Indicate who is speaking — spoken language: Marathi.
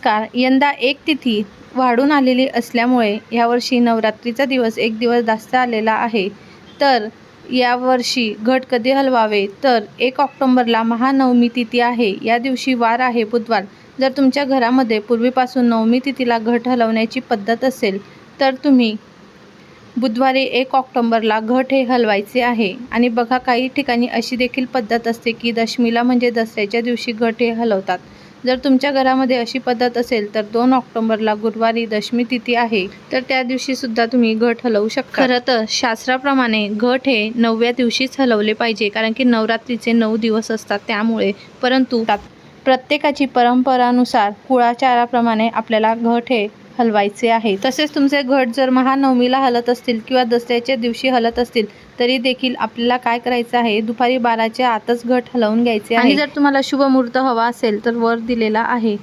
Speaker 1: कार यंदा एक तिथी वाढून आलेली असल्यामुळे यावर्षी नवरात्रीचा दिवस एक दिवस जास्त आलेला आहे. तर यावर्षी घट कधी हलवावे? तर एक ऑक्टोंबरला महानवमी तिथी आहे. या दिवशी वार आहे बुधवार. जर तुमच्या घरामध्ये पूर्वीपासून नवमी तिथीला घट हलवण्याची पद्धत असेल तर तुम्ही बुधवारी एक ऑक्टोंबरला घट हे हलवायचे आहे. आणि बघा काही ठिकाणी अशी देखील पद्धत असते की दशमीला म्हणजे दसऱ्याच्या दिवशी घट हे हलवतात. जर तुमच्या घरामध्ये अशी पद्धत असेल तर दोन ऑक्टोबरला गुरुवारी दशमी तिथी आहे तर त्या दिवशी सुद्धा तुम्ही घट हलवू शकता. खरं तर शास्त्राप्रमाणे घट हे नवव्या दिवशीच हलवले पाहिजे कारण की नवरात्रीचे नऊ दिवस असतात त्यामुळे परंतु प्रत्येकाची परंपरानुसार कुळाचाराप्रमाणे आपल्याला घट हे हलवायचे आहे. तसेच तुमचे घट जर महानवमीला हलत असतील किंवा दसऱ्याच्या दिवशी हलत असतील तरी देखील आपल्याला काय करायचं आहे? दुपारी बाराच्या आतच घट हलवून घ्यायचे आहे. आणि जर तुम्हाला शुभ मुहूर्त हवा असेल तर वर दिलेला आहे.